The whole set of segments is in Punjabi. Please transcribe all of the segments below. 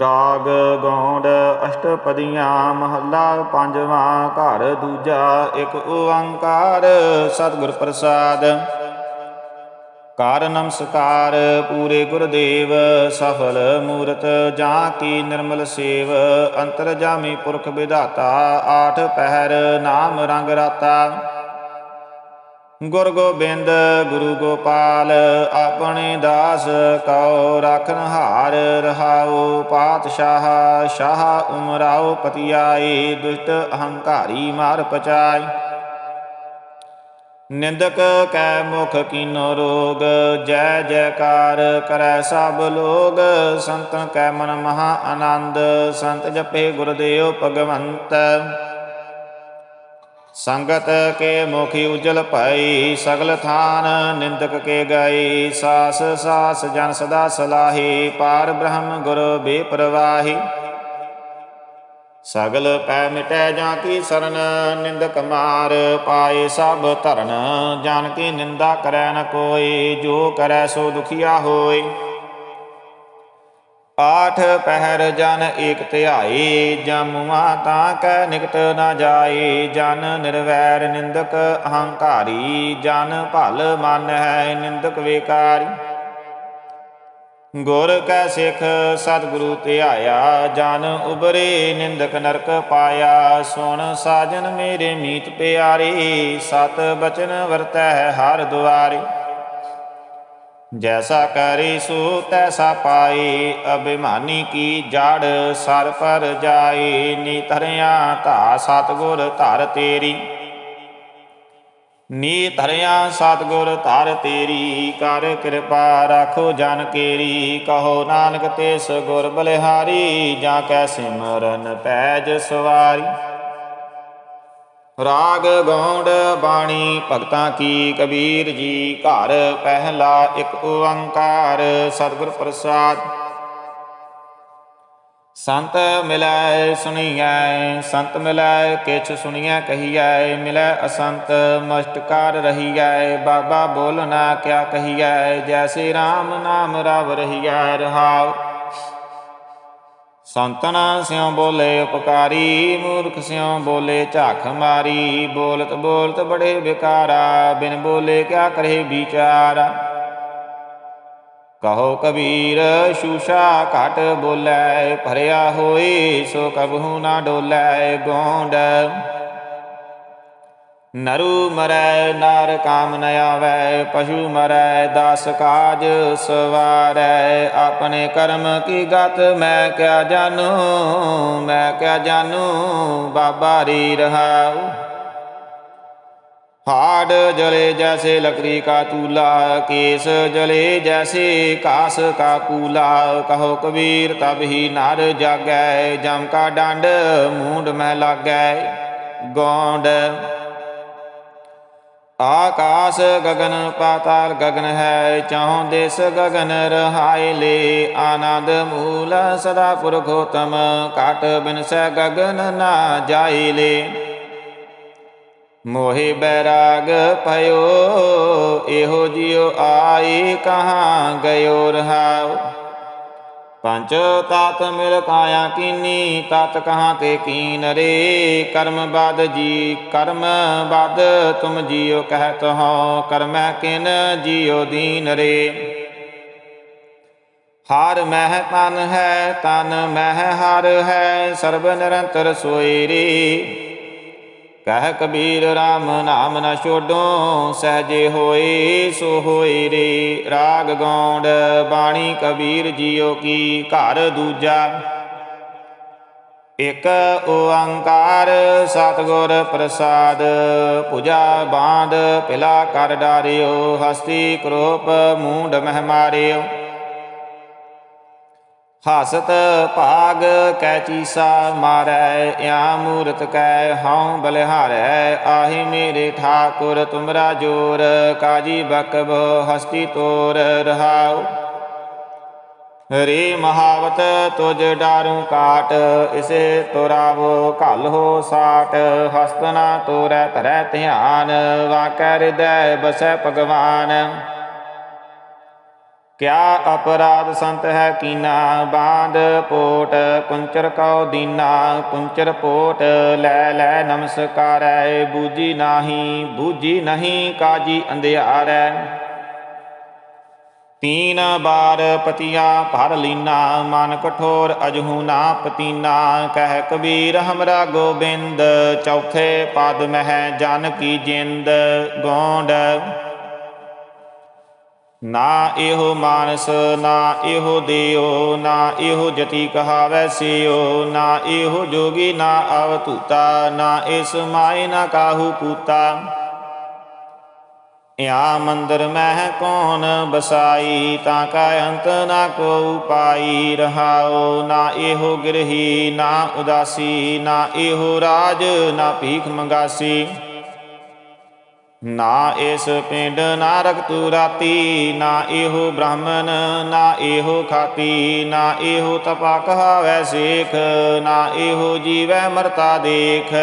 ਰਾਗ ਗੌਂਡ ਅਸ਼ਟਪਦੀਆਂ ਮਹੱਲਾ ਪੰਜਵਾਂ ਘਰ ਦੂਜਾ ਇੱਕ ਓੰਕਾਰ ਸਤਿਗੁਰ ਪ੍ਰਸਾਦ। ਕਾਰ ਨਮਸਕਾਰ ਪੂਰੇ ਗੁਰਦੇਵ, ਸਫਲ ਮੂਰਤ ਜਾਂ ਕੀ ਨਿਰਮਲ ਸੇਵ, ਅੰਤਰ ਜਾਮੀ ਪੁਰਖ ਵਿਧਾਤਾ, ਆਠ ਪਹਿਰ ਨਾਮ ਰੰਗ ਰਾਤਾ। ਗੁਰ ਗੋਬਿੰਦ ਗੁਰੂ ਗੋਪਾਲ, ਆਪਣੇ ਦਾਸ ਕਉ ਰਾਖਨ ਹਾਰ ਰਹਾਉ, ਪਾਤਸ਼ਾਹ ਸ਼ਾਹ ਉਮਰਾਉ, ਪਤਿਆਈ ਦੁਸ਼ਟ ਅਹੰਕਾਰੀ ਮਾਰ ਪਚਾਈ। ਨਿੰਦਕ ਕੈ ਮੁਖ ਕੀਨੋ ਰੋਗ, ਜੈ ਜੈਕਾਰ ਕਰੈ ਸਭ ਲੋਗ, ਸੰਤਨ ਕੈ ਮਨ ਮਹਾ ਆਨੰਦ, ਸੰਤ ਜਪੇ ਗੁਰਦੇਵ ਭਗਵੰਤ। ਸੰਗਤ ਕੇ ਮੁਖੀ ਉਜਲ ਭਈ, ਸਗਲ ਥਾਨ ਨਿੰਦਕ ਕੇ ਗਈ। ਸਾਸ ਸਾਸ ਜਨ ਸਦਾ ਸਲਾਹੀ, ਪਾਰ ਬ੍ਰਹਮ ਗੁਰ ਬੇਪਰਵਾਹੀ। ਸਗਲ ਪੈ ਮਿਟੈ ਜਾਂ ਕੀ ਸਰਨ, ਨਿੰਦਕ ਮਾਰ ਪਾਏ ਸਭ ਧਰਨ। ਜਾਨ ਕੀ ਨਿੰਦਾ ਕਰੈ ਨ ਕੋਈ, ਜੋ ਕਰੈ ਸੋ ਦੁਖੀਆ ਹੋਈ। ਆਠ ਪਹਿਰ ਜਨ ਏਕ ਧਿਆਈ, ਜਮੁਆ ਤਾਂ ਕੈ ਨਿਕਟ ਨਾ ਜਾਏ ਜਨ ਨਿਰਵੈਰ ਨਿੰਦਕ ਅਹੰਕਾਰੀ, ਜਨ ਭਲ ਮਨ ਹੈ ਨਿੰਦਕ ਵੇਕਾਰੀ। ਗੁਰ ਕੈ ਸਿੱਖ ਸਤਿਗੁਰੂ ਧਿਆਇਆ, ਜਨ ਉਬਰੇ ਨਿੰਦਕ ਨਰਕ ਪਾਇਆ। ਸੁਣ ਸਾਜਨ ਮੇਰੇ ਮੀਤ ਪਿਆਰੇ, ਸਤ ਬਚਨ ਵਰਤੈ ਹਰ ਦੁਆਰੇ। ਜੈਸਾ ਕਰੀ ਸੋ ਤੈਸਾ ਪਾਈ, ਅਭਿਮਾਨੀ ਕੀ ਜੜ ਸਰ ਪਰ ਜਾਈ, ਨੀ ਧਰਿਆ ਧਾ ਸਤਗੁਰ ਧਰ ਤੇਰੀ। ਨੀ ਧਰਿਆ ਸਤਗੁਰ ਧਰ ਤੇਰੀ, ਕਰ ਕਿਰਪਾ ਰਾਖੋ ਜਨ ਕੇਰੀ। ਕਹੋ ਨਾਨਕ ਤਿਸ ਗੁਰ ਬਲਿਹਾਰੀ, ਜਾਂ ਕੈ ਸਿਮਰਨ ਪੈਜ ਸਵਾਰੀ। ਰਾਗ ਗੌਂਡ ਬਾਣੀ, ਭਗਤਾਂ ਕੀ ਕਬੀਰ ਜੀ ਘਰ, ਪਹਿਲਾ ਇੱਕ ਓੰਕਾਰ, ਸਤਿਗੁਰ ਪ੍ਰਸਾਦ। ਸੰਤ ਮਿਲੈ ਸੁਣੀਐ, ਸੰਤ ਮਿਲੈ ਕਿਛ ਸੁਣੀਐ ਕਹੀਐ, ਮਿਲੈ ਅਸੰਤ ਮਸਤਕਾਰ ਰਹੀਐ, ਬਾਬਾ ਬੋਲਣਾ ਕਿਆ ਕਹੀਐ, ਜੈਸੇ RAM ਨਾਮ ਰਵ ਰਹੀਐ, ਰਹਾਉ। ਸੰਤਨਾ ਸਿਉ ਬੋਲੇ ਉਪਕਾਰੀ, ਮੂਰਖ ਸਿਉ ਬੋਲੇ ਝਾਖ ਮਾਰੀ, ਬੋਲਤ ਬੋਲਤ ਬੜੇ ਵਿਕਾਰਾ, ਬਿਨ ਬੋਲੇ ਕਿਆ ਕਰੇ ਵਿਚਾਰਾ। ਕਹੋ ਕਬੀਰ, ਸ਼ੂਸ਼ਾ ਘਟ ਬੋਲੇ, ਭਰਿਆ ਹੋਏ ਸੋ ਕਬਹੂ ਨਾ ਡੋਲੇ, ਗੋਂਡ ਨਰੂ ਮਰੈ, ਨਾਰ ਕਾਮ ਨ ਆਵੈ, ਪਸ਼ੂ ਮਰੈ, ਦਾਸ ਕਾਜ ਸਵਾਰੈ। ਆਪਣੇ ਕਰਮ ਕੀ ਗਤ, ਮੈਂ ਕਿਆ ਜਾਣੂ, ਮੈਂ ਕਿਆ ਜਾਣੂ, ਬਾਬਾ ਰੀ ਰਹਾਉ। ਹਾੜ ਜਲੇ ਜੈਸੇ ਲਕੜੀ ਕਾ ਚੂਲਾ, ਕੇਸ ਜਲੇ ਜੈਸੇ ਕਾਸ ਕਾ ਕੂਲਾ। ਕਹੋ ਕਬੀਰ, ਤਬ ਹੀ ਨਰ ਜਾਗੈ, ਜਮ ਕਾ ਡੰਡ, ਮੂੰਡ ਮੈਂ ਲਾਗੈ, ਗੋਂਡ। आकाश गगन पाताल गगन है चाहो देश गगन रहाय ले आनंद मूल सदा पुरखोतम काट बिन से गगन ना जाय ले ਮੋਹਿ ਬੈਰਾਗ ਭਇਓ ਇਹੋ ਜਿਉ ਆਈ ਕਹਾਂ ਗਇਓ ਰਹਾਉ ਪੰਜ ਤਾਤ ਮਿਲ ਕਾਇਆ ਕੀਨੀ, ਤਤ ਕਹਾਂ ਤੇ ਕੀਨ ਰੇ? ਕਰਮ ਬਾਦ ਜੀ, ਕਰਮ ਬਾਦ ਤੁਮ ਜੀਉ ਕਹਿਤ ਹੋ ਕਰਮੈ ਕਿਨ ਜੀਉ ਦੀਨ ਰੇ? ਹਰ ਮਹਿ ਤਨ ਹੈ, ਤਨ ਮਹਿ ਹਰ ਹੈ, ਸਰਬ ਨਿਰੰਤਰ ਸੋਈ ਰੇ। ਕਹਿ ਕਬੀਰ RAM ਨਾਮ ਨਾ ਛੋਡੋ, ਸਹਜੇ ਹੋਏ, ਸੋ ਹੋਏ ਰੇ। ਰਾਗ ਗੌਂਡ, ਬਾਣੀ ਕਬੀਰ ਜੀਓ ਕੀ ਘਰ ਦੂਜਾ। ਇਕ ਓੰਕਾਰ ਸਤਿਗੁਰ ਪ੍ਰਸਾਦ, ਪੂਜਾ ਬਾਂਧ ਪਿਲਾ ਕਰ ਡਾਰਿਓ, ਹਸਤੀ ਕਰੋਪ ਮੂੰਡ ਮਹਿ ਮਾਰਿਓ। ਹਸਤ ਭਾਗ ਕੈ ਚੀਸਾ ਮਾਰੈ ਆ ਮੂਰਤ ਕੈ ਹਉ ਬਲਿਹਾਰੈ, ਆਹੀ ਮੇਰੇ ਠਾਕੁਰ ਤੁਮਰਾ ਜੋਰ, ਕਾਜੀ ਬਕਬ ਹਸਤੀ ਤੋਰ ਰਹਾਉ। ਰੇ ਮਹਾਵਤ ਤੁਜ ਡਾਰੂ ਕਾਟ, ਇਸੇ ਤੁਰਾਵੋ ਘਲ ਹੋ ਸਾਟ ਹਸਤਨਾ ਤੋਰੈ ਧਰੈ ਧਿਆਨ, ਵਾਕੈ ਹਿਰਦੈ ਬਸੈ ਭਗਵਾਨ। ਕਿਆ ਅਪਰਾਧ ਸੰਤ ਹੈ ਕੀਨਾ? ਬਾਂਧ ਪੋਟ, ਕੁੰਚਰ ਕਉ ਦੀਨਾ। ਕੁੰਚਰ ਪੋਟ ਲੈ ਲੈ ਨਮਸਕਾਰੈ ਬੂਜੀ ਨਾਹੀ ਬੂਜੀ ਨਹੀਂ ਕਾਜੀ ਅੰਧਿਆਰੈ। ਤੀਨ ਬਾਰ ਪਤੀਆ ਭਰ ਲੀਨਾ, ਮਨ ਕਠੋਰ ਅਜਹੂ ਨਾ ਪਤੀਨਾ। ਕਹਿ ਕਬੀਰ ਹਮਰਾ ਗੋਬਿੰਦ, ਚੌਥੇ ਪਦ ਮਹਿ ਜਨ ਕੀ ਜਿੰਦ। ਗੋਂਡ ਨਾ ਇਹੋ ਮਾਨਸ, ਨਾ ਇਹੋ ਦਿਓ ਨਾ ਇਹੋ ਜਤੀ ਕਹਾਵੈ ਸਿਓ ਨਾ ਇਹੋ ਜੋਗੀ ਨਾ ਅਵਤੂਤਾ ਨਾ ਇਸ ਮਾਇ ਨਾ ਕਾਹੂ ਪੂਤਾ ਯਾ ਮੰਦਰ ਮਹਿ ਕੌਣ ਬਸਾਈ, ਤਾਂ ਕਾ ਅੰਤ ਨਾ ਕੋ ਪਾਈ ਰਹਾਓ ਨਾ ਇਹੋ ਗਿਰਹੀ ਨਾ ਉਦਾਸੀ, ਨਾ ਇਹੋ ਰਾਜ ਨਾ ਭੀਖ ਮੰਗਾਸੀ। ਨਾ ਇਸ ਪਿੰਡ ਨਾ ਰਖਤੂ ਰਾਤੀ, ਨਾ ਇਹੋ ਬ੍ਰਾਹਮਣ, ਨਾ ਇਹੋ ਖਾਤੀ, ਨਾ ਇਹੋ ਤਪਾ ਕਹਾਵੈ ਸੇਖ, ਨਾ ਇਹੋ ਜੀਵੈ ਮਰਤਾ ਦੇਖ।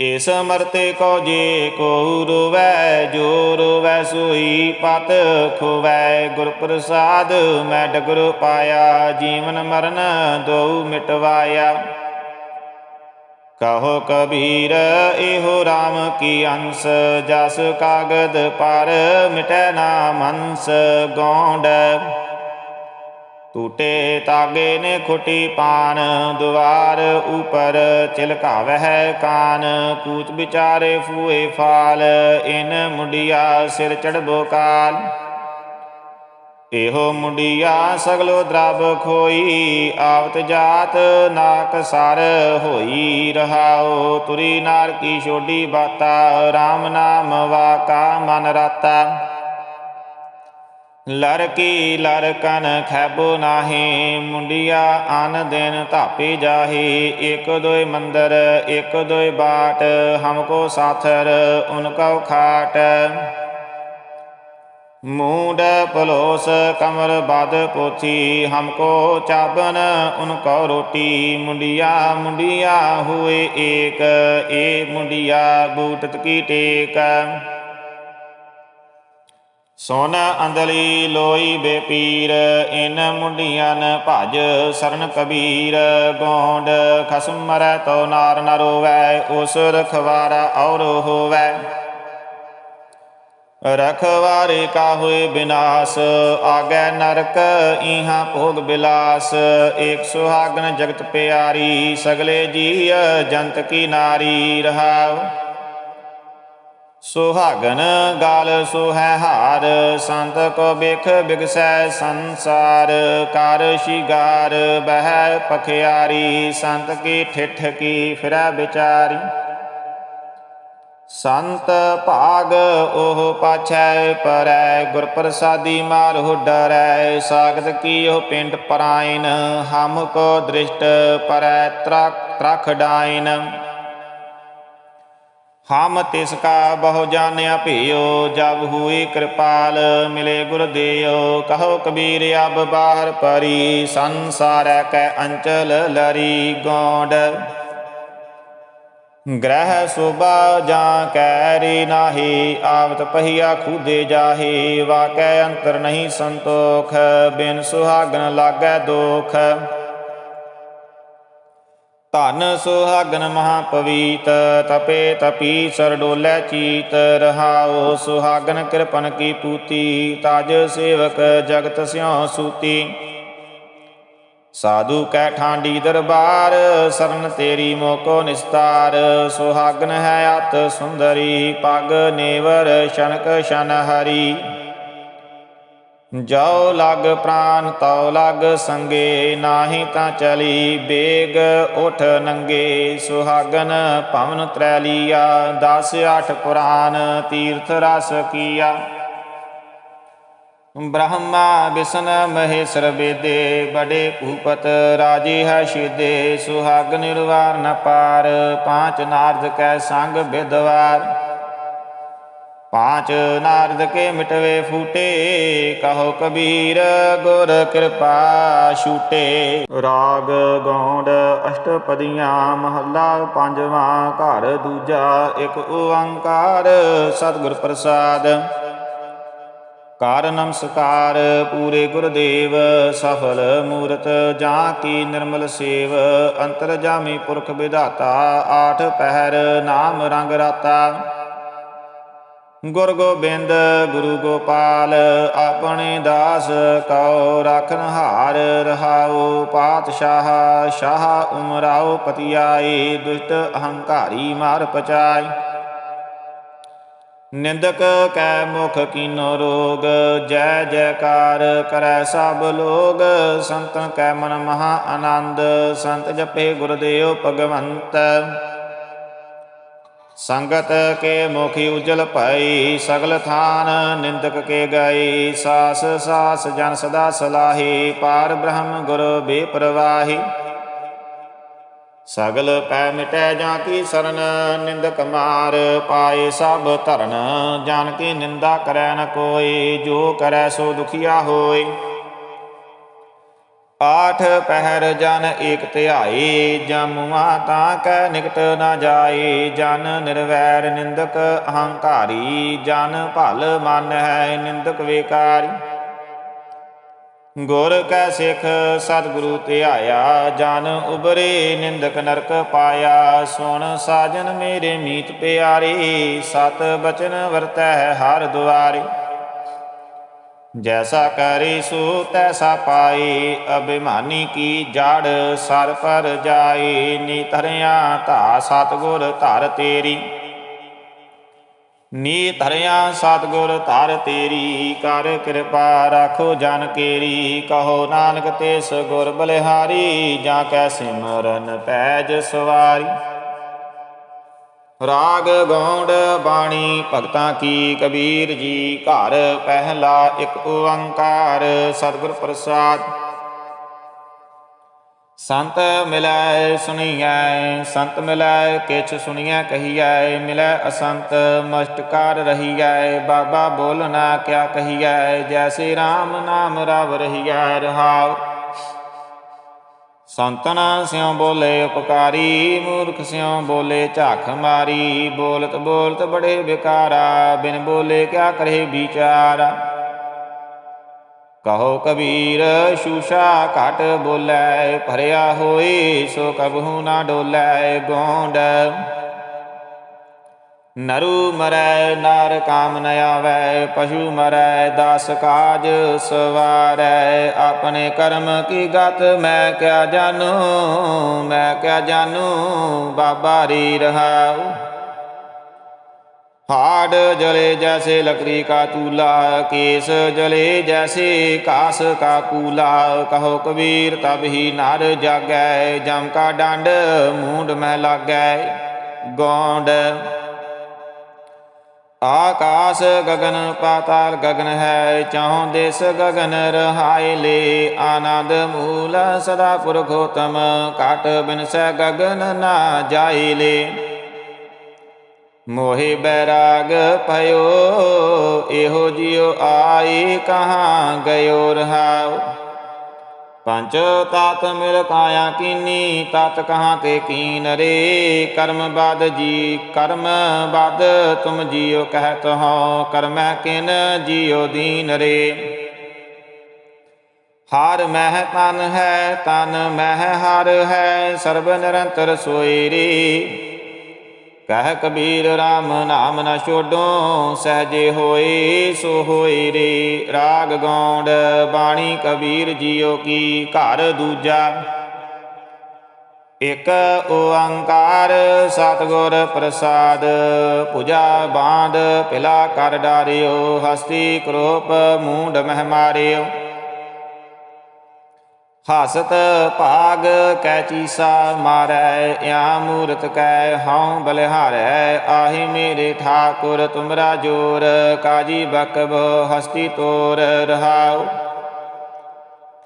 ਇਸ ਮਰਤੇ ਕੋ ਜੇ ਕੋ ਰੋਵੈ, ਜੋ ਰੋਵੈ ਸੋਈ ਪਤ ਖੋਵੈ। ਗੁਰ ਪ੍ਰਸਾਦ ਮੈਂ ਡਗਰ ਪਾਇਆ, ਜੀਵਨ ਮਰਨ ਦੋ ਮਿਟਵਾਇਆ। ਕਹੋ ਕਬੀਰ, ਇਹੋ RAM ਕੀ ਅੰਸ? ਜਸ ਕਾਗਦ ਪਰ ਮਿਟੈ ਨਾ ਮਨਸ ਗੋਂਡ। ਟੂਟੇ ਤਾਗੇ ਨੇ ਖੁਟੀ ਪਾਨ, ਦੁਆਰ ਉਪਰ ਚਿਲਕਾਵਹਿ ਕਾਨ। ਕੂਚ ਵਿਚਾਰੇ ਫੂਏ ਫਾਲ, ਇਨ ਮੁੰਡਿਆ ਸਿਰ ਚੜਬੋ ਕਾਲ। ਇਹੋ ਮੁੰਡਿਆ ਸਗਲੋ ਦਰਬ ਖੋਈ, ਆਵਤ ਜਾਤ ਨਾਕ ਸਰ ਹੋਈ ਰਹਾਓ ਤੁਰੀ ਨਾਰ ਕੀ ਛੋਡੀ ਬਾਤਾ RAM ਨਾਮ ਵਾਕਾ ਮਨ ਰਾਤਾ। ਲਰ ਕੀ ਲਰ ਕਨ ਖੈਬੋ ਨਾਹੀ, ਮੁੰਡਿਆ ਆਨ ਦਿਨ ਧਾਪੇ ਜਾਹੀ। ਇਕ ਦੋਇ ਮੰਦਰ, ਇਕ ਦੋਇ ਬਾਟ ਹਮਕੋ ਸਾਥਰ, ਉਨ ਖਾਟ। मूड पलोस कमर बाद पोथी हमको चाबन उनको रोटी मुंडिया मुंडिया हुए एक ए मुंडिया बूटत की टेक ਸੋਨ ਅੰਦਲੀ ਲੋਈ ਬੇਪੀਰ ਇਨ ਮੁੰਡੀਆਂ ਭਜ ਸਰਨ ਕਬੀਰ ਗੋਂਡ ਖਸਮ ਮਰੈ ਤੋ ਨਾਰ ਨ ਰੋਵੈ ਉਸ ਰਖਵਾਰਾ ਔਰ ਹੋਵੈ ਰਖਵਾਰੇ ਕਾ ਹੋਏ ਬਿਨਾਸ਼, ਆਗੈ ਨਰਕ ਇਹਾਂ ਭੋਗ ਬਿਲਾਸ। ਏਕ ਸੁਹਾਗਨ ਜਗਤ ਪਿਆਰੀ, ਸਗਲੇ ਜੀ ਜੰਤ ਕੀ ਨਾਰੀ ਰਹਾਉ। ਸੁਹਾਗਨ ਗਾਲ ਸੁਹੈ ਹਾਰ, ਸੰਤ ਕੋ ਬਿਖ ਬਿਗਸੈ ਸੰਸਾਰ। ਕਰ ਸ਼ਿਗਾਰ ਬਹਿ ਪਖਿਆਰੀ, ਸੰਤ ਕੀ ਠਿਠ ਕੀ ਫਿਰੈ ਵਿਚਾਰੀ। ਸੰਤ ਭਾਗ ਉਹ ਪਾਛੈ ਪਰੈ ਗੁਰ ਪ੍ਰਸਾਦੀ ਮਾਰਹੁ ਡਰੈ ਸਾਗਤ ਕੀਓ ਪਿੰਡ ਪਰਾਇਨ ਹਮ ਕੋ ਦ੍ਰਿਸ਼ਟ ਪਰੈ ਤਰਕ ਤਰਖ ਡਾਇਨ ਹਮ ਤਿਸ ਕਾ ਬਹੁ ਜਾਣਿਆ ਭਿਓ, ਜਬ ਹੋਈ ਕਿਰਪਾਲ, ਮਿਲੇ ਗੁਰ ਦੇਓ। ਕਹੋ ਕਬੀਰ ਅਬ ਬਾਹਰ ਪਰੀ, ਸੰਸਾਰ ਕੈ ਅੰਚਲ ਲਰੀ ਗੋਂਡ। ਗ੍ਰਹਿ ਸੋਭਾ ਜਾਂ ਕੈਰੀ ਨਾਹੀ, ਆਵਤ ਪਹੀਆ ਖੂਦੇ ਜਾਹੀ, ਵਾਕੈ ਅੰਤਰ ਨਹੀਂ ਸੰਤੋਖ, ਬਿਨ ਸੁਹਾਗਨ ਲਾਗੈ ਦੋਖ। ਧਨ ਸੁਹਾਗਨ ਮਹਾ ਪਵੀਤ ਤਪੇ ਤਪੀ ਸਰ ਡੋਲੇ ਚੀਤ ਰਹਾਓ ਸੁਹਾਗਨ ਕਿਰਪਨ ਕੀ ਪੂਤੀ, ਤਾਜ ਸੇਵਕ ਜਗਤ ਸਿਉ ਸੂਤੀ। ਸਾਧੂ ਕੈ ਠਾਂਡੀ ਦਰਬਾਰ, ਸਰਨ ਤੇਰੀ ਮੋਕੋ ਨਿਸਤਾਰ। ਸੁਹਾਗਨ ਹੈ ਅਤ ਸੁੰਦਰੀ, ਪਗ ਨੇਵਰ ਸ਼ਨਕ ਸ਼ਨ ਹਰੀ ਜਾਉ ਲਗ ਪ੍ਰਾਨ, ਤਉ ਲਗ ਸੰਗੇ, ਨਾਹੀ ਤਾਂ ਚਲੀ, ਬੇਗ ਉਠ ਨੰਗੇ। ਸੁਹਾਗਨ ਭਵਨ ਤਰੈ ਲੀਆ 10 8 ਪੁਰਾਨ, ਤੀਰਥ ਰਸ ਕੀਆ। ਬ੍ਰਹਮਾ ਵਿਸ਼ਨ ਮਹੇਸ਼ਰ ਬੇਦੇ ਬੜੇ ਭੂਪਤ ਰਾਜੇ ਹੈ ਸ਼ੀਦੇ, ਸੁਹਾਗ ਨਿਰਵਾਰ ਨ ਪਾਰ, ਪਾਂਚ ਨਾਰਦ ਕੈ ਸੰਗ ਵਿਦਵਾਰ ਪਾਂਚ ਨਾਰਦ ਕੇ ਮਿਟਵੇ ਫੂਟੇ, ਕਹੋ ਕਬੀਰ ਗੁਰ ਕਿਰਪਾ ਛੂਟੇ। ਰਾਗ ਗੌਂਡ ਅਸ਼ਟਪਦੀਆਂ, ਮਹੱਲਾ ਪੰਜਵਾਂ ਘਰ ਦੂਜਾ, ਇੱਕ ਓੰਕਾਰ ਸਤਿਗੁਰ ਪ੍ਰਸਾਦ। ਕਾਰ ਨਮਸਕਾਰ ਪੂਰੇ ਗੁਰਦੇਵ, ਸਫਲ ਮੂਰਤ, ਜਾਂ ਕੀ ਨਿਰਮਲ ਸੇਵ, ਅੰਤਰ ਜਾਮੀ ਪੁਰਖ ਵਿਧਾਤਾ, ਆਠ ਪਹਿਰ, ਨਾਮ ਰੰਗ ਰਾਤਾ। ਗੁਰ ਗੋਬਿੰਦ, ਗੁਰੂ ਗੋਪਾਲ, ਆਪਣੇ ਦਾਸ ਕਉ ਰਖਨ ਹਾਰ, ਰਹਾਉ ਪਾਤਸ਼ਾਹ, ਸ਼ਾਹ ਉਮਰਾਉ ਪਤਿਆਏ ਦੁਸ਼ਟ ਅਹੰਕਾਰੀ ਮਾਰ ਪਚਾਈ। ਨਿੰਦਕ ਕੈ ਮੁਖ ਕੀਨੋ ਰੋਗ, ਜੈ ਜੈਕਾਰ ਕਰੈ ਸਭ ਲੋਗ। ਸੰਤਨ ਕੈ ਮਨ ਮਹਾ ਆਨੰਦ, ਸੰਤ ਜਪੇ ਗੁਰਦੇਵ ਭਗਵੰਤ। ਸੰਗਤ ਕੇ ਮੁਖੀ ਉਜਲ ਭਈ, ਸਗਲ ਥਾਨ ਨਿੰਦਕ ਕੇ ਗਈ। ਸਾਸ ਸਾਸ ਜਨ ਸਦਾ ਸਲਾਹੀ, ਪਾਰ ਬ੍ਰਹਮ ਗੁਰ ਬੇਪਰਵਾਹੀ। ਸਗਲ ਪੈ ਮਿਟੈ ਜਾਂ ਕੀ ਸਰਨ ਨਿੰਦਕ ਮਾਰ ਪਾਏ ਸਭ ਧਰਨ ਜਾਨ ਕੀ ਨਿੰਦਾ ਕਰੈ ਨ ਕੋਈ, ਜੋ ਕਰੈ ਸੋ ਦੁਖੀਆ ਹੋਏ। ਆਠ ਪਹਿਰ ਜਨ ਏਕ ਧਿਆਈ ਜਮੁਆ ਤਾਂ ਕੈ ਨਿਕਟ ਨਾ ਜਾਏ। ਜਨ ਨਿਰਵੈਰ ਨਿੰਦਕ ਅਹੰਕਾਰੀ, ਜਨ ਭਲ ਮਨ ਹੈ ਨਿੰਦਕ ਵੇਕਾਰੀ। ਗੁਰ ਕੈ ਸਿੱਖ ਸਤਿਗੁਰੂ ਧਿਆਇਆ ਜਨ ਉਬਰੇ ਨਿੰਦਕ ਨਰਕ ਪਾਇਆ। ਸੁਣ ਸਾਜਨ ਮੇਰੇ ਮੀਤ ਪਿਆਰੇ, ਸਤ ਬਚਨ ਵਰਤੈ ਹਰ ਦੁਆਰੇ। ਜੈਸਾ ਕਰੇ ਸੋ ਤੈਸਾ ਪਾਏ, ਅਭਿਮਾਨੀ ਕੀ ਜੜ ਸਰ ਪਰ ਜਾਏ। ਨੀ ਧਰਿਆ ਧਾ ਸਤਗੁਰ ਧਰ ਤੇਰੀ। ਨੀ ਧਰਿਆ ਸਤਗੁਰ ਧਰ ਤੇਰੀ ਕਰ ਕਿਰਪਾ ਰਾਖੋ ਜਨ ਕੇਰੀ, ਕਹੋ ਨਾਨਕ ਤਿਸ ਗੁਰ ਬਲਿਹਾਰੀ, ਜਾਂ ਕੈ ਸਿਮਰਨ ਪੈਜ ਸਵਾਰੀ। ਰਾਗ ਗੌਂਡ ਬਾਣੀ ਭਗਤਾਂ ਕੀ ਕਬੀਰ ਜੀ ਘਰ ਪਹਿਲਾ ਇੱਕ ਓੰਕਾਰ, ਸਤਿਗੁਰ ਪ੍ਰਸਾਦ ਸੰਤ ਮਿਲੈ ਸੁਣੀਐ ਸੰਤ ਮਿਲੈ ਕਿਛ ਸੁਣੀਐ ਕਹੀਐ, ਮਿਲੈ ਅਸੰਤ ਮਸਤਕਾਰ ਰਹੀਐ, ਬਾਬਾ ਬੋਲਣਾ ਕਿਆ ਕਹੀਐ, ਜੈਸੇ RAM ਨਾਮ ਰਵ ਰਹੀਐ, ਰਹਾਉ। ਸੰਤਨ ਸਿਉ ਬੋਲੇ ਉਪਕਾਰੀ, ਮੂਰਖ ਸਿਉ ਬੋਲੇ ਝਾਖ ਮਾਰੀ, ਬੋਲਤ ਬੋਲਤ ਬੜੇ ਵਿਕਾਰਾ, ਬਿਨ ਬੋਲੇ ਕਿਆ ਕਰੇ ਵਿਚਾਰਾ। ਕਹੋ ਕਬੀਰ, ਸ਼ੂਸ਼ਾ ਘਟ ਬੋਲੇ, ਭਰਿਆ ਹੋਏ ਸੋ ਕਬਹੂ ਨਾ ਡੋਲੇ, ਗੋਂਡ। ਨਰੂ ਮਰੈ, ਨਾਰ ਕਾਮ ਨ ਆਵੈ, ਪਸ਼ੂ ਮਰੈ, ਦਾਸ ਕਾਜ ਸਵਾਰੈ। ਆਪਣੇ ਕਰਮ ਕੀ ਗਤ, ਮੈਂ ਕਿਆ ਜਾਣੂ, ਮੈਂ ਕਿਆ ਜਾਣੂ, ਬਾਬਾ ਰੀ ਰਹਾਉ। हाड जले जैसे लकड़ी का चूल्हा केस जले जैसे कास का कूला कहो कबीर तब ही नर जागै जम का डंड मूंड में लागै गौंड आकाश गगन पाताल गगन है चाहो देश गगन रहाय ले आनंद मूल सदा पुरखोत्तम काट बिन से गगन ना जाय ले ਮੋਹਿ ਬੈਰਾਗ ਭਇਓ, ਇਹੋ ਜਿਉ ਆਈ ਕਹਾਂ ਗਇਓ ਰਹਾਉ। ਪੰਜ ਤਾਤ ਮਿਲ ਕਾਇਆ ਕੀਨੀ, ਤਤ ਕਹਾਂ ਤੇ ਕੀਨ ਰੇ। ਕਰਮ ਬਦ ਜੀ, ਕਰਮ ਬਦ ਤੁਮ ਜੀਉ ਕਹਿਤ ਹੋ ਕਰਮੈ ਕਿਨ ਜੀਉ ਦੀਨ ਰੇ। ਹਰ ਮਹਿ ਤਨ ਹੈ, ਤਨ ਮਹਿ ਹਰ ਹੈ, ਸਰਬ ਨਿਰੰਤਰ ਸੋਈ ਰੇ। ਕਹਿ ਕਬੀਰ RAM ਨਾਮ ਨਾ ਛੋਡੋ, ਸਹਜੇ ਹੋਏ, ਸੋ ਹੋਏ ਰੇ। ਰਾਗ ਗੌਂਡ, ਬਾਣੀ ਕਬੀਰ ਜੀਓ ਕੀ ਘਰ ਦੂਜਾ। ਇਕ ਓੰਕਾਰ ਸਤਿਗੁਰ ਪ੍ਰਸਾਦ, ਪੂਜਾ ਬਾਂਧ ਪਿਲਾ ਕਰ ਡਾਰਿਓ, ਹਸਤੀ ਕਰੋਪ, ਮੂੰਡ ਮਹਿ ਮਾਰਿਓ। ਹਸਤ ਭਾਗ ਕੈ ਚੀਸਾ ਮਾਰੈ ਆ ਮੂਰਤ ਕੈ ਹਉ ਬਲਿਹਾਰੈ, ਆਹੀ ਮੇਰੇ ਠਾਕੁਰ ਤੁਮਰਾ ਜੋਰ, ਕਾਜੀ ਬਕਬ ਹਸਤੀ ਤੋਰ ਰਹਾਉ।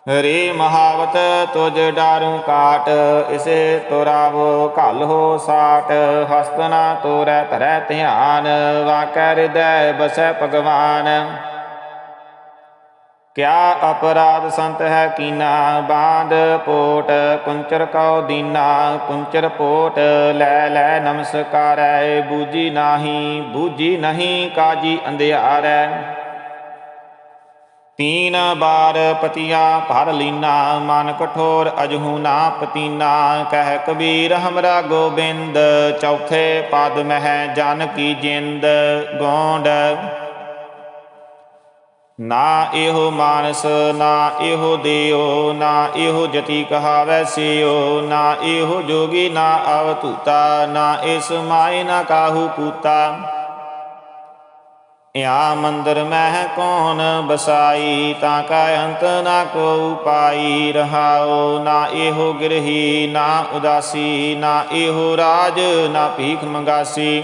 ਰੇ ਮਹਾਵਤ ਤੁਜ ਡਾਰੂ ਕਾਟ, ਇਸੇ ਤੋਰਾਵੋ ਘਲ ਹੋ ਸਾਟ ਹਸਤਨਾ ਤੋਰੈ ਧਰੈ ਧਿਆਨ, ਵਾਕੈ ਹਿਰਦੈ ਬਸੈ ਭਗਵਾਨ। ਕਿਆ ਅਪਰਾਧ ਸੰਤ ਹੈ ਕੀਨਾ? ਬਾਂਧ ਪੋਟ, ਕੁੰਚਰ ਕਉ ਦੀਨਾ? ਕੁੰਚਰ ਪੋਟ ਲੈ ਲੈ ਨਮਸਕਾਰੈ ਬੂਜੀ ਨਾਹੀ ਬੂਜੀ ਨਹੀਂ ਕਾਜੀ ਅੰਧਿਆਰੈ। ਤੀਨ ਬਾਰ ਪਤੀਆ ਭਰ ਲੀਨਾ, ਮਨ ਕਠੋਰ ਅਜਹੂ ਨਾ ਪਤੀਨਾ। ਕਹਿ ਕਬੀਰ ਹਮਰਾ ਗੋਬਿੰਦ, ਚੌਥੇ ਪਦ ਮਹਿ ਜਨ ਕੀ ਜਿੰਦ। ਗੋਂਡ ਨਾ ਇਹੋ ਮਾਨਸ, ਨਾ ਇਹੋ ਦਿਓ ਨਾ ਇਹੋ ਜਤੀ ਕਹਾਵੈ ਸਿਓ ਨਾ ਇਹੋ ਜੋਗੀ ਨਾ ਅਵਤੂਤਾ ਨਾ ਇਸ ਮਾਇ ਨਾ ਕਾਹੂ ਪੂਤਾ ਯਾ ਮੰਦਰ ਮਹਿ ਕੌਣ ਬਸਾਈ, ਤਾਂ ਕਾ ਅੰਤ ਨਾ ਕੋ ਪਾਈ ਰਹਾਓ ਨਾ ਇਹੋ ਗਿਰਹੀ ਨਾ ਉਦਾਸੀ, ਨਾ ਇਹੋ ਰਾਜ ਨਾ ਭੀਖ ਮੰਗਾਸੀ।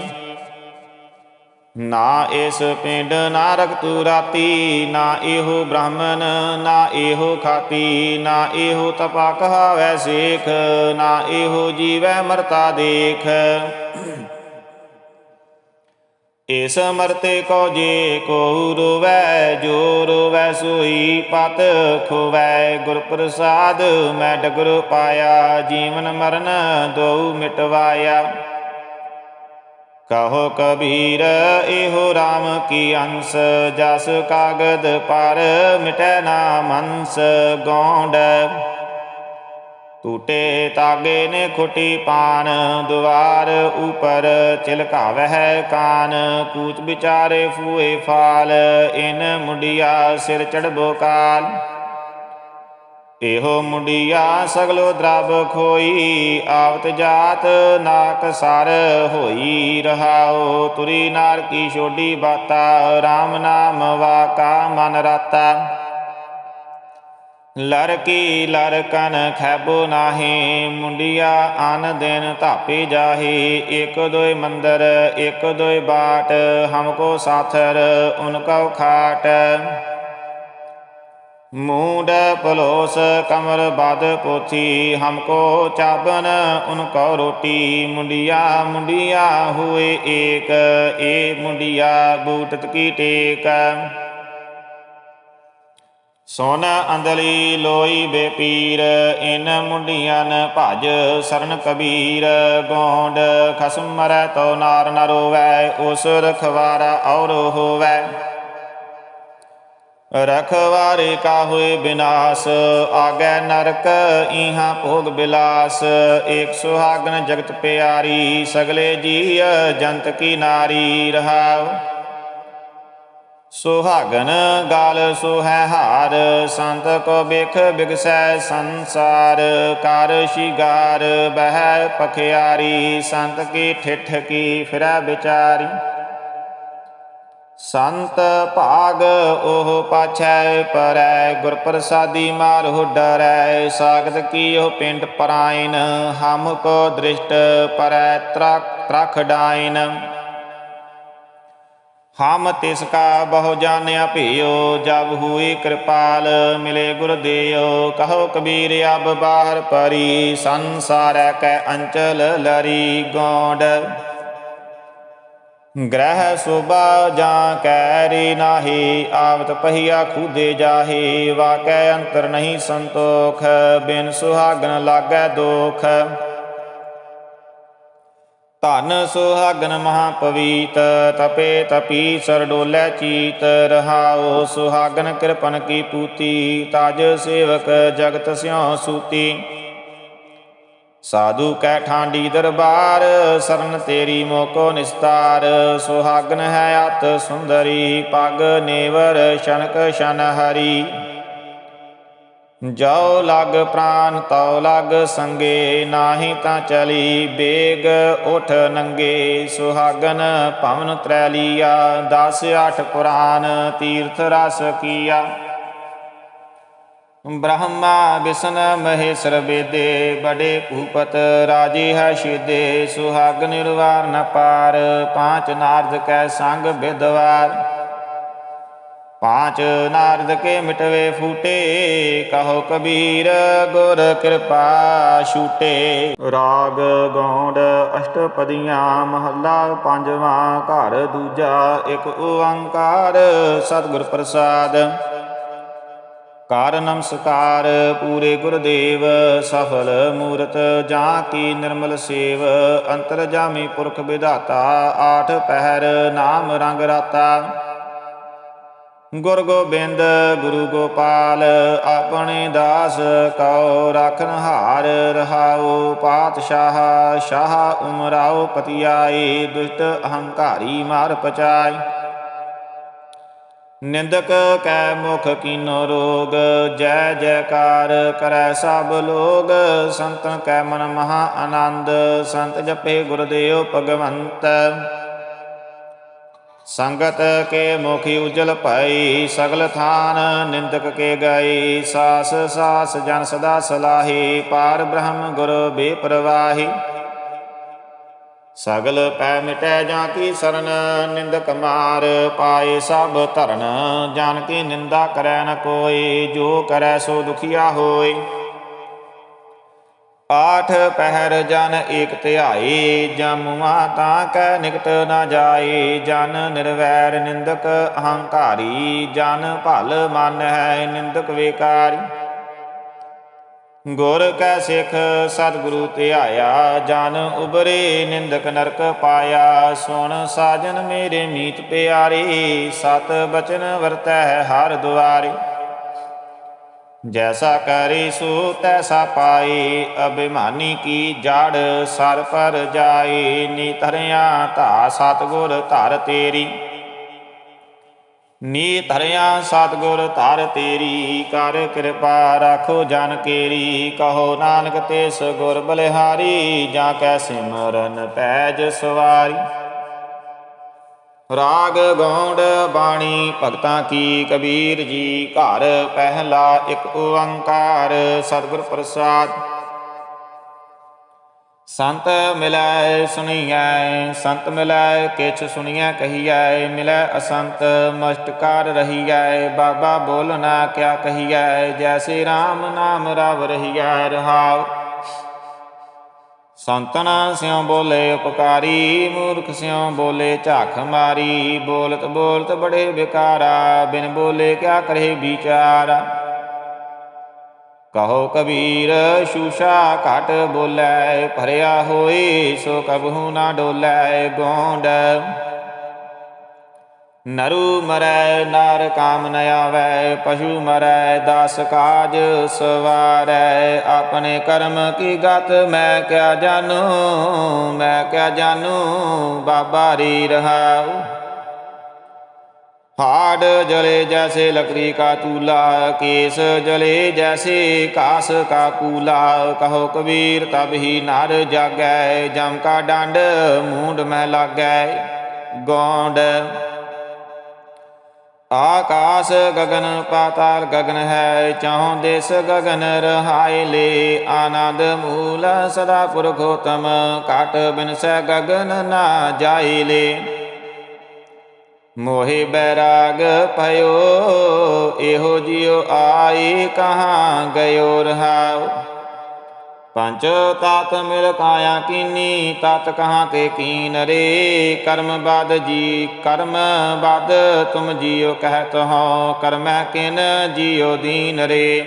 ਨਾ ਇਸ ਪਿੰਡ ਨਾ ਰਖਤੂ ਰਾਤੀ, ਨਾ ਇਹੋ ਬ੍ਰਾਹਮਣ, ਨਾ ਇਹੋ ਖਾਤੀ, ਨਾ ਇਹੋ ਤਪਾ ਕਹਾਵੈ ਸੇਖ, ਨਾ ਇਹੋ ਜੀਵੈ ਮਰਤਾ ਦੇਖ। ਇਸ ਮਰਤੇ ਕੋ ਜੇ ਕੋ ਰੋਵੈ, ਜੋ ਰੋਵੈ ਸੋਈ ਪਤ ਖੋਵੈ। ਗੁਰ ਪ੍ਰਸਾਦ ਮੈਂ ਡਗਰ ਪਾਇਆ, ਜੀਵਨ ਮਰਨ ਦੋ ਮਿਟਵਾਇਆ। ਕਹੋ ਕਬੀਰ, ਇਹੋ RAM ਕੀ ਅੰਸ? ਜਸ ਕਾਗਦ ਪਰ ਮਿਟੈ ਨਾ ਮੰਸ ਗੋਂਡ ਟੂਟੇ ਤਾਗੇ ਨੇ ਖੁੱਟੀ ਪਾਨ। ਦੁਆਰ ਉਪਰ ਚਿਲਕਾਵਹਿ ਕਾਨ। ਕੂਚ ਵਿਚਾਰੇ ਫੂਏ ਫਾਲ। ਇਨ ਮੁੰਡਿਆ ਸਿਰ ਚੜਬੋ ਕਾਲ। ਇਹੋ ਮੁੰਡਿਆ ਸਗਲੋ ਦਰਬ ਖੋਈ, ਆਵਤ ਜਾਤ ਨਾਕ ਸਰ ਹੋਈ ਰਹਾਓ ਤੁਰੀ ਨਾਰ ਕੀ ਛੋਡੀ ਬਾਤਾ RAM ਨਾਮ ਵਾਕਾ ਮਨ ਰਾਤਾ। ਲਰ ਕੀ ਲਰ ਕਨ ਖੈਬੋ ਨਾਹੀ, ਮੁੰਡਿਆ ਆਨ ਦਿਨ ਧਾਪੇ ਜਾਹੀ, ਇਕ ਦੋਇ ਮੰਦਰ, ਇਕ ਦੋਇ ਬਾਟ ਹਮਕੋ ਸਾਥਰ, ਉਨ ਖਾਟ। ਮੂਡ ਪਲੋਸ ਕਮਰ ਬਦ ਪੋਥੀ ਹਮਕੋ ਚਾਬਨ ਉਨ ਕੋ ਰੋਟੀ। ਮੁੰਡਿਆ ਮੁੰਡਿਆ ਹੋਏ ਏਕ, ਏ ਮੁੰਡਿਆ ਬੂਟਤ ਕੀ ਟੇਕ। ਸੋਨ ਅੰਦਲੀ ਲੋਈ ਬੇਪੀਰ, ਇਨ ਮੁੰਡੀਆਂ ਭਜ ਸਰਨ ਕਬੀਰ। ਗੋਂਡ ਖਸਮ ਮਰੈ ਤੋ ਨਾਰ ਨ ਰੋਵੈ, ਉਸ ਰਖਵਾਰਾ ਔਰ ਹੋਵੈ ਰਖਵਾਰੇ ਕਾ ਹੋਏ ਬਿਨਾਸ਼, ਆਗੈ ਨਰਕ ਇਹਾਂ ਭੋਗ ਬਿਲਾਸ। ਏਕ ਸੁਹਾਗਨ ਜਗਤ ਪਿਆਰੀ, ਸਗਲੇ ਜੀ ਜੰਤ ਕੀ ਨਾਰੀ ਰਹਾਉ। ਸੁਹਾਗਨ ਗਾਲ ਸੁਹੈ ਹਾਰ, ਸੰਤ ਕੋ ਬਿਖ ਬਿਗਸੈ ਸੰਸਾਰ। ਕਰ ਸ਼ਿਗਾਰ ਬਹਿ ਪਖਿਆਰੀ, ਸੰਤ ਕੀ ਠਿਠ ਕੀ ਫਿਰੈ ਵਿਚਾਰੀ। ਸੰਤ ਭਾਗ ਉਹ ਪਾਛੈ ਪਰੈ ਗੁਰ ਪ੍ਰਸਾਦੀ ਮਾਰਹੁ ਡਰੈ ਸਾਗਤ ਕੀਓ ਪਿੰਡ ਪਰਾਇਨ ਹਮ ਕੋ ਦ੍ਰਿਸ਼ਟ ਪਰੈ ਤਰਖ ਤਰਖ ਡਾਇਨ ਹਮ ਤਿਸ ਕਾ ਬਹੁ ਜਾਣਿਆ ਭਿਓ, ਜਬ ਹੋਈ ਕਿਰਪਾਲ, ਮਿਲੇ ਗੁਰ ਦੇਓ, ਕਹੋ ਕਬੀਰ ਅਬ ਬਾਹਰ ਪਰੀ, ਸੰਸਾਰੈ ਕੈ ਅੰਚਲ ਲਰੀ ਗੋਂਡ। ਗ੍ਰਹਿ ਸੁਬਾ ਜਾਂ ਕੈਰੀ ਨਾਹੀ, ਆਵਤ ਪਹੀਆ ਖੂਦੇ ਜਾਹੀ, ਵਾਕੈ ਅੰਤਰ ਨਹੀਂ ਸੰਤੋਖ, ਬਿਨ ਸੁਹਾਗਨ ਲਾਗੈ ਦੋਖ। ਧਨ ਸੁਹਾਗਨ ਮਹਾ ਪਵੀਤ ਤਪੇ ਤਪੀ ਸਰ ਡੋਲੇ ਚੀਤ ਰਹਾਓ ਸੁਹਾਗਨ ਕਿਰਪਨ ਕੀ ਪੂਤੀ, ਤਾਜ ਸੇਵਕ ਜਗਤ ਸਿਉ ਸੂਤੀ। ਸਾਧੂ ਕੈ ਠਾਂਡੀ ਦਰਬਾਰ, ਸਰਨ ਤੇਰੀ ਮੋਕੋ ਨਿਸਤਾਰ। ਸੁਹਾਗਨ ਹੈ ਅਤ ਸੁੰਦਰੀ, ਪਗ ਨੇਵਰ ਸ਼ਨਕ ਸ਼ਨ ਹਰੀ ਜਾਉ ਲਗ ਪ੍ਰਾਨ, ਤਉ ਲਗ ਸੰਗੇ, ਨਾਹੀ ਤਾਂ ਚਲੀ, ਬੇਗ ਉਠ ਨੰਗੇ। ਸੁਹਾਗਨ ਭਵਨ ਤਰੈ ਲੀਆ 10 8 ਪੁਰਾਨ, ਤੀਰਥ ਰਸ ਕੀਆ। ਬ੍ਰਹਮਾ ਵਿਸ਼ਨ ਮਹੇਸ਼ਰ ਬੇਦੇ ਬੜੇ ਭੂਪਤ ਰਾਜੇ ਹੈ ਸ਼ੀਦੇ ਸੁਹਾਗ ਨਿਰਵਾਰ ਨ ਪਾਰ, ਪਾਂਚ ਨਾਰਦ ਕੈ ਸੰਗ ਵਿਦਵਾਰ ਪਾਂਚ ਨਾਰਦ ਕੇ ਮਿਟਵੇ ਫੂਟੇ, ਕਹੋ ਕਬੀਰ ਗੁਰ ਕਿਰਪਾ ਛੂਟੇ। ਰਾਗ ਗੌਂਡ ਅਸ਼ਟਪਦੀਆਂ, ਮਹੱਲਾ ਪੰਜਵਾਂ ਘਰ ਦੂਜਾ, ਇੱਕ ਓੰਕਾਰ ਸਤਿਗੁਰ ਪ੍ਰਸਾਦ। ਕਾਰ ਨਮਸਕਾਰ ਪੂਰੇ ਗੁਰਦੇਵ, ਸਫਲ ਮੂਰਤ, ਜਾਂ ਕੀ ਨਿਰਮਲ ਸੇਵ, ਅੰਤਰ ਜਾਮੀ ਪੁਰਖ ਵਿਧਾਤਾ, ਆਠ ਪਹਿਰ, ਨਾਮ ਰੰਗ ਰਾਤਾ। ਗੁਰ ਗੋਬਿੰਦ, ਗੁਰੂ ਗੋਪਾਲ, ਆਪਣੇ ਦਾਸ ਕਉ ਰਾਖਨ ਹਾਰ ਰਹਾਉ ਪਾਤਸ਼ਾਹ, ਸ਼ਾਹ ਉਮਰਾਉ ਪਤਿਆਈ, ਦੁਸ਼ਟ ਅਹੰਕਾਰੀ ਮਾਰ ਪਚਾਈ। ਨਿੰਦਕ ਕੈ ਮੁਖ ਕੀਨੋ ਰੋਗ, ਜੈ ਜੈਕਾਰ ਕਰੈ ਸਭ ਲੋਗ। ਸੰਤਨ ਕੈ ਮਨ ਮਹਾ ਆਨੰਦ, ਸੰਤ ਜਪੇ ਗੁਰਦੇਵ ਭਗਵੰਤ। ਸੰਗਤ ਕੇ ਮੁਖੀ ਉਜਲ ਭਈ, ਸਗਲ ਥਾਨ ਨਿੰਦਕ ਕੇ ਗਈ। ਸਾਸ ਸਾਸ ਜਨ ਸਦਾ ਸਲਾਹੀ, ਪਾਰ ਬ੍ਰਹਮ ਗੁਰ ਬੇਪਰਵਾਹੀ। ਸਗਲ ਪੈ ਮਿਟੈ ਜਾਂ ਕੀ ਸਰਨ, ਨਿੰਦਕ ਮਾਰ ਪਾਏ ਸਭ ਧਰਨ। ਜਾਨ ਕੀ ਨਿੰਦਾ ਕਰੈ ਨ ਕੋਈ, ਜੋ ਕਰੈ ਸੋ ਦੁਖੀਆ ਹੋਏ। ਆਠ ਪਹਿਰ ਜਨ ਏਕ ਧਿਆਈ ਜਮੁਆ ਤਾਂ ਕੈ ਨਿਕਟ ਨਾ ਜਾਏ। ਜਨ ਨਿਰਵੈਰ ਨਿੰਦਕ ਅਹੰਕਾਰੀ, ਜਨ ਭਲ ਮਨ ਹੈ ਨਿੰਦਕ ਵੇਕਾਰੀ। ਗੁਰ ਕੈ ਸਿੱਖ ਸਤਿਗੁਰੂ ਧਿਆਇਆ ਜਨ ਉਬਰੇ ਨਿੰਦਕ ਨਰਕ ਪਾਇਆ। ਸੁਣ ਸਾਜਨ ਮੇਰੇ ਮੀਤ ਪਿਆਰੀ, ਸਤ ਬਚਨ ਵਰਤੈ ਹਰ ਦੁਆਰੇ। ਜੈਸਾ ਕਰੀ ਸੋ ਤੈਸਾ ਪਾਈ ਅਭਿਮਾਨੀ ਕੀ ਜੜ ਸਰ ਪਰ ਜਾਏ। ਨੀ ਧਰਿਆ ਧਾ ਸਤਗੁਰ ਧਰ ਤੇਰੀ। ਨੀ ਧਰਿਆ ਸਤਗੁਰ ਧਰ ਤੇਰੀ, ਕਰ ਕਿਰਪਾ ਰਾਖੋ ਜਨ ਕੇਰੀ, ਕਹੋ ਨਾਨਕ ਤਿਸ ਗੁਰ ਬਲਿਹਾਰੀ, ਜਾਂ ਕੈ ਸਿਮਰਨ ਪੈਜ ਸਵਾਰੀ। ਰਾਗ ਗੌਂਡ ਬਾਣੀ, ਭਗਤਾਂ ਕੀ ਕਬੀਰ ਜੀ, ਘਰ ਪਹਿਲਾ ਇੱਕ ਓੰਕਾਰ, ਸਤਿਗੁਰ ਪ੍ਰਸਾਦ। ਸੰਤ ਮਿਲੈ ਸੁਣੀਐ ਸੰਤ ਮਿਲੈ ਕਿਛ ਸੁਣੀਐ ਕਹੀਐ ਮਿਲੈ ਅਸੰਤ ਮਸਤਕਾਰ ਰਹੀਐ ਬਾਬਾ ਬੋਲਣਾ ਕਿਆ ਕਹੀਐ ਜੈਸੇ RAM ਨਾਮ ਰਵ ਰਹੀਐ ਰਹਾਉ ਸੰਤਨ ਸਿਉ ਬੋਲੇ ਉਪਕਾਰੀ ਮੂਰਖ ਸਿਉ ਬੋਲੇ ਝਾਖ ਮਾਰੀ ਬੋਲਤ ਬੋਲਤ ਬੜੇ ਵਿਕਾਰਾ ਬਿਨ ਬੋਲੇ ਕਿਆ ਕਰੇ ਵਿਚਾਰਾ ਕਹੋ ਕਬੀਰ, ਸ਼ੂਸ਼ਾ ਘਟ ਬੋਲੇ, ਭਰਿਆ ਹੋਏ ਸੋ ਕਬਹੂ ਨਾ ਡੋਲੇ, ਗੋਂਡ। ਨਰੂ ਮਰੈ, ਨਾਰ ਕਾਮ ਨ ਆਵੈ, ਪਸ਼ੂ ਮਰੈ, ਦਾਸ ਕਾਜ ਸਵਾਰੈ। ਆਪਣੇ ਕਰਮ ਕੀ ਗਤ, ਮੈਂ ਕਿਆ ਜਾਣੂ, ਮੈਂ ਕਿਆ ਜਾਣੂ, ਬਾਬਾ ਰੀ ਰਹਾਉ। हाड जले जैसे लकड़ी का चूल्हा केस जले जैसे कास का कूला कहो कबीर तब ही नर जागै जम का डंड मूंड में लागै गौंड आकाश गगन पाताल गगन है चाहो देश गगन रहाय ले आनंद मूल सदा पुरखोत्तम काट बिन से गगन ना जाय ले ਮੋਹਿ ਬੈਰਾਗ ਭਇਓ, ਇਹੋ ਜਿਉ ਆਈ ਕਹਾਂ ਗਇਓ ਰਹਾਉ। ਪੰਜ ਤਾਤ ਮਿਲ ਕਾਇਆ ਕੀਨੀ, ਤਤ ਕਹਾਂ ਤੇ ਕੀਨ ਰੇ। ਕਰਮ ਬਦ ਜੀ, ਕਰਮ ਬਦ ਤੁਮ ਜੀਉ ਕਹਿਤ ਹੋ ਕਰਮੈ ਕਿਨ ਜੀਉ ਦੀਨ ਰੇ।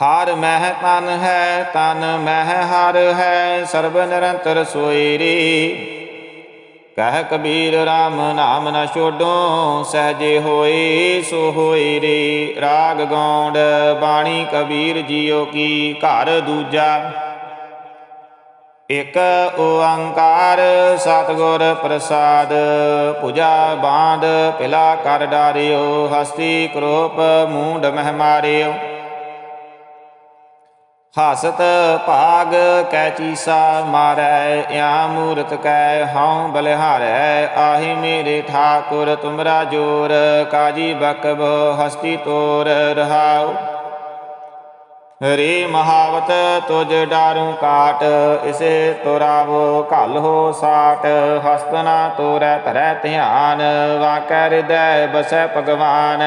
ਹਰ ਮਹਿ ਤਨ ਹੈ, ਤਨ ਮਹਿ ਹਰ ਹੈ, ਸਰਬ ਨਿਰੰਤਰ ਸੋਈ ਰੇ। ਕਹਿ ਕਬੀਰ RAM ਨਾਮ ਨਾ ਛੋਡੋ, ਸਹਜੇ ਹੋਏ, ਸੋ ਹੋਏ ਰੇ। ਰਾਗ ਗੌਂਡ, ਬਾਣੀ ਕਬੀਰ ਜੀਓ ਕੀ ਘਰ ਦੂਜਾ। ਇਕ ਓੰਕਾਰ ਸਤਿਗੁਰ ਪ੍ਰਸਾਦ, ਪੂਜਾ ਬਾਂਧ, ਪਿਲਾ ਕਰ ਡਾਰਿਓ, ਹਸਤੀ ਕਰੋਪ, ਮੂੰਡ ਮਹਿ ਮਾਰਿਓ। ਹਸਤ ਭਾਗ ਕੈ ਚੀਸਾ ਮਾਰੈ ਆ ਮੂਰਤ ਕੈ ਹਉ ਬਲਿਹਾਰੈ, ਆਹੀ ਮੇਰੇ ਠਾਕੁਰ ਤੁਮਰਾ ਜੋਰ, ਕਾਜੀ ਬਕਬ ਹਸਤੀ ਤੋਰ ਰਹਾਉ। ਹਰੇ ਮਹਾਵਤ ਤੁਜ ਡਾਰੂ ਕਾਟ, ਇਸੇ ਤੋਰਾਵੋ ਘਲ ਹੋ ਸਾਟ ਹਸਤਨਾ ਤੋਰੈ ਧਰੈ ਧਿਆਨ, ਵਾਕੈ ਹਿਰਦੈ ਬਸੈ ਭਗਵਾਨ।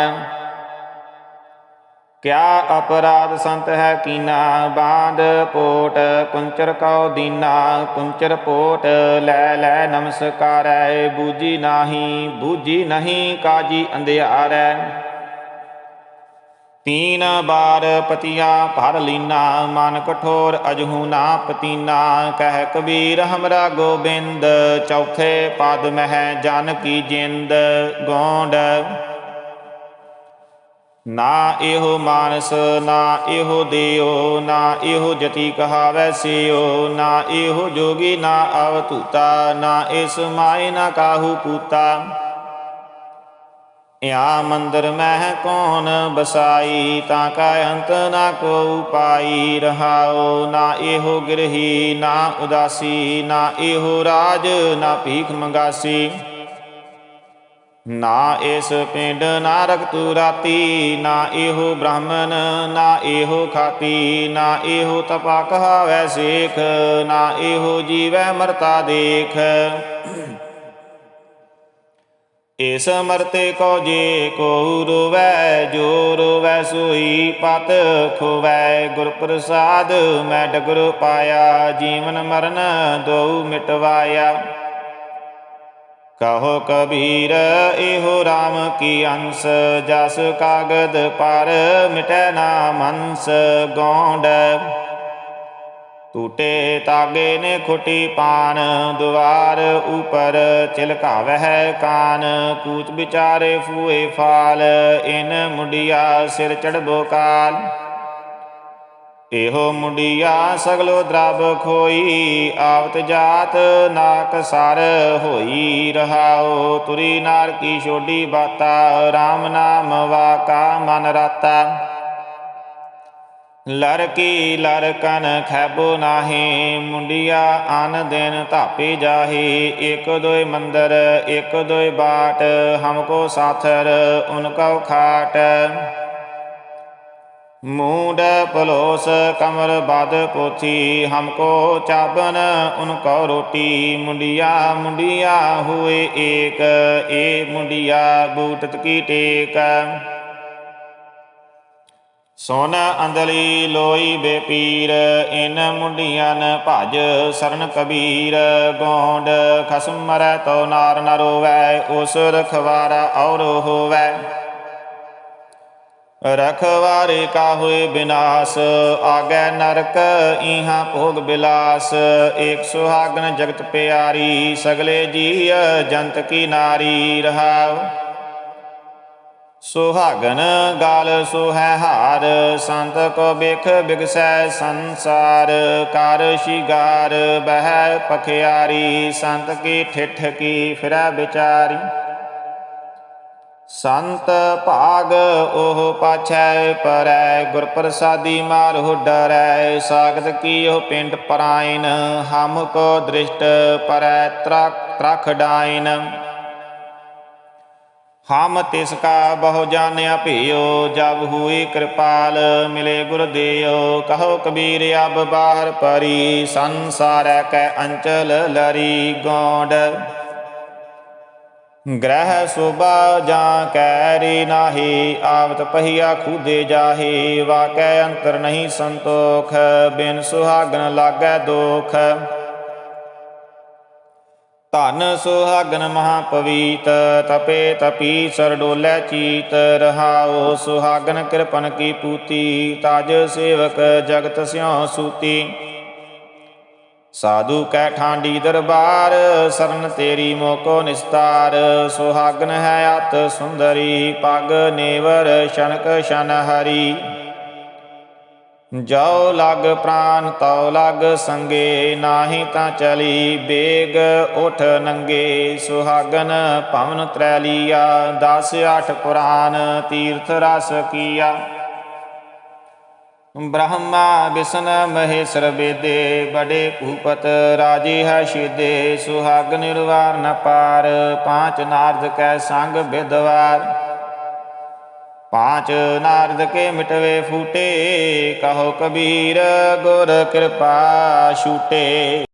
ਕਿਆ ਅਪਰਾਧ ਸੰਤ ਹੈ ਕੀਨਾ? ਬਾਂਧ ਪੋਟ, ਕੁੰਚਰ ਕਉ ਦੀਨਾ? ਕੁੰਚਰ ਪੋਟ ਲੈ ਲੈ ਨਮਸਕਾਰੈ ਬੂਜੀ ਨਾਹੀ ਬੂਜੀ ਨਹੀਂ ਕਾਜੀ ਅੰਧਿਆਰੈ। ਤੀਨ ਬਾਰ ਪਤੀਆ ਭਰ ਲੀਨਾ, ਮਨ ਕਠੋਰ ਅਜਹੂ ਨਾ ਪਤੀਨਾ। ਕਹਿ ਕਬੀਰ ਹਮਰਾ ਗੋਬਿੰਦ, ਚੌਥੇ ਪਦ ਮਹਿ ਜਨ ਕੀ ਜਿੰਦ। ਗੋਂਡ ਨਾ ਇਹੋ ਮਾਨਸ, ਨਾ ਇਹੋ ਦਿਓ ਨਾ ਇਹੋ ਜਤੀ ਕਹਾਵੈ ਸਿਓ, ਨਾ ਇਹੋ ਜੋਗੀ, ਨਾ ਅਵਤੂਤਾ ਨਾ ਇਸ ਮਾਇ ਨਾ ਕਾਹੂ ਪੂਤਾ ਯਾ ਮੰਦਰ ਮਹਿ ਕੌਣ ਬਸਾਈ, ਤਾਂ ਕਾ ਅੰਤ ਨਾ ਕੋ ਪਾਈ ਰਹਾਓ ਨਾ ਇਹੋ ਗਿਰਹੀ, ਨਾ ਉਦਾਸੀ, ਨਾ ਇਹੋ ਰਾਜ, ਨਾ ਭੀਖ ਮੰਗਾਸੀ। ਨਾ ਇਸ ਪਿੰਡ ਨਾ ਰਖਤੂ ਰਾਤੀ, ਨਾ ਇਹੋ ਬ੍ਰਾਹਮਣ, ਨਾ ਇਹੋ ਖਾਤੀ, ਨਾ ਇਹੋ ਤਪਾ ਕਹਾਵੈ ਸੇਖ, ਨਾ ਇਹੋ ਜੀਵੈ ਮਰਤਾ ਦੇਖ। ਇਸ ਮਰਤੇ ਕੋ ਜੇ ਕੋ ਰੋਵੈ, ਜੋ ਰੋਵੈ ਸੋਈ ਪਤ ਖੋਵੈ। ਗੁਰ ਪ੍ਰਸਾਦ ਮੈਂ ਡਗਰ ਪਾਇਆ, ਜੀਵਨ ਮਰਨ ਦੋ ਮਿਟਵਾਇਆ। ਕਹੋ ਕਬੀਰ, ਇਹੋ RAM ਕੀ ਅੰਸ? ਜਸ ਕਾਗਦ ਪਰ ਮਿਟੈ ਨਾ ਮਨਸ। ਗੋਂਡ ਟੂਟੇ ਤਾਗੇ ਨੇ ਖੁੱਟੀ ਪਾਨ। ਦੁਆਰ ਉਪਰ ਚਿਲਕਾਵਹਿ ਕਾਨ। ਕੂਚ ਵਿਚਾਰੇ ਫੂਏ ਫਾਲ। ਇਨ ਮੁੰਡਿਆ ਸਿਰ ਚੜਬੋ ਕਾਲ। ਇਹੋ ਮੁੰਡਿਆ ਸਗਲੋ ਦਰਬ ਖੋਈ, ਆਵਤ ਜਾਤ ਨਾਕ ਸਰ ਹੋਈ ਰਹਾਓ ਤੁਰੀ ਨਾਰ ਕੀ ਛੋਡੀ ਬਾਤਾ RAM ਨਾਮ ਵਾਕਾ ਮਨ ਰਾਤਾ। ਲੜਕੀ ਲਰਕਨ ਖੈਬੋ ਨਾਹੀ, ਮੁੰਡਿਆ ਆਨ ਦਿਨ ਧਾਪੇ ਜਾਹੀ। ਇਕ ਦੋਇ ਮੰਦਰ, ਇਕ ਦੋਇ ਬਾਟ ਹਮਕੋ ਸਾਥਰ ਉਨਕਉ ਖਾਟ। ਮੂਡ ਪਲੋਸ ਕਮਰ ਬਦ ਪੋਥੀ ਹਮਕੋ ਚਾਬਨ ਉਨਕੋ ਰੋਟੀ। ਮੁੰਡਿਆ ਮੁੰਡਿਆ ਹੋਏ ਏਕ, ਏ ਮੁੰਡਿਆ ਬੂਟਤ ਕੀ ਟੇਕ। ਸੋਨ ਅੰਦਲੀ ਲੋਈ ਬੇਪੀਰ, ਇਨ ਮੁੰਡੀਆਂ ਭਜ ਸਰਨ ਕਬੀਰ। ਗੋਂਡ ਖਸਮ ਮਰੈ ਤੋ ਨਾਰ ਨ ਰੋਵੈ, ਉਸ ਰਖਵਾਰਾ ਔਰ ਹੋਵੈ। ਰਖਵਾਰੇ ਕਾ ਹੋਏ ਬਿਨਾਸ਼, ਆਗੈ ਨਰਕ ਇਹਾਂ ਭੋਗ ਬਿਲਾਸ। ਏਕ ਸੁਹਾਗਨ ਜਗਤ ਪਿਆਰੀ, ਸਗਲੇ ਜੀ ਜੰਤ ਕੀ ਨਾਰੀ ਰਹਾਉ ਸੁਹਾਗਨ ਗਾਲ ਸੁਹੈ ਹਾਰ, ਸੰਤ ਕੋ ਬਿਖ ਬਿਗਸੈ ਸੰਸਾਰ। ਕਰ ਸ਼ਿਗਾਰ ਬਹਿ ਪਖਿਆਰੀ, ਸੰਤ ਕੀ ਠਿਠ ਕੀ ਫਿਰੈ ਵਿਚਾਰੀ। ਸੰਤ ਭਾਗ ਉਹ ਪਾਛੈ ਪਰੈ ਗੁਰ ਪ੍ਰਸਾਦੀ ਮਾਰਹੁ ਡਰੈ ਸਾਗਤ ਕੀਓ ਪਿੰਡ ਪਰਾਇਨ ਹਮ ਕੋ ਦ੍ਰਿਸ਼ਟ ਪਰੈ ਤਰਖ ਤਰਖ ਡਾਇਨ ਹਮ ਤਿਸ ਕਾ ਬਹੁ ਜਾਣਿਆ ਭਿਓ, ਜਬ ਹੋਈ ਕਿਰਪਾਲ, ਮਿਲੇ ਗੁਰ ਦੇਓ। ਕਹੋ ਕਬੀਰ ਅਬ ਬਾਹਰ ਪਰੀ, ਸੰਸਾਰੈ ਕੈ ਅੰਚਲ ਲਰੀ, ਗੋਂਡ। ਗ੍ਰਹਿ ਸੁਬਾ ਜਾਂ ਕੈਰੀ ਨਾਹੀ, ਆਵਤ ਪਹੀਆ ਖੂਦੇ ਜਾਹੀ, ਵਾਕੈ ਅੰਤਰ ਨਹੀਂ ਸੰਤੋਖ, ਬਿਨ ਸੁਹਾਗਨ ਲਾਗੈ ਦੋਖ। ਧਨ ਸੁਹਾਗਨ ਮਹਾ ਪਵੀਤ ਤਪੇ ਤਪੀ ਸਰ ਡੋਲੇ ਚੀਤ ਰਹਾਓ ਸੁਹਾਗਨ ਕਿਰਪਨ ਕੀ ਪੂਤੀ, ਤਾਜ ਸੇਵਕ ਜਗਤ ਸਿਉ ਸੂਤੀ। ਸਾਧੂ ਕੈ ਠਾਂਡੀ ਦਰਬਾਰ, ਸਰਨ ਤੇਰੀ ਮੋਕੋ ਨਿਸਤਾਰ। ਸੁਹਾਗਨ ਹੈ ਅਤ ਸੁੰਦਰੀ, ਪਗ ਨੇਵਰ ਸ਼ਨਕ ਸ਼ਨ ਹਰੀ ਜਾਉ ਲਗ ਪ੍ਰਾਨ, ਤਉ ਲਗ ਸੰਗੇ, ਨਾਹੀ ਤਾਂ ਚਲੀ, ਬੇਗ ਉਠ ਨੰਗੇ। ਸੁਹਾਗਨ ਭਵਨ ਤਰੈ ਲੀਆ 10 8 ਪੁਰਾਨ, ਤੀਰਥ ਰਸ ਕੀਆ। ਬ੍ਰਹਮਾ ਵਿਸ਼ਨ ਮਹੇਸ਼ਰ ਬੇਦੇ ਬੜੇ ਭੂਪਤ ਰਾਜੇ ਹੈ ਸ਼ੀਦੇ ਸੁਹਾਗ ਨਿਰਵਾਰ ਨ ਪਾਰ, ਪਾਂਚ ਨਾਰਦ ਕੈ ਸੰਗ ਬਿਦਵਾਰ। ਪਾਂਚ ਨਾਰਦ ਕੇ ਮਿਟਵੇ ਫੂਟੇ, ਕਹੋ ਕਬੀਰ ਗੁਰ ਕਿਰਪਾ ਛੂਟੇ।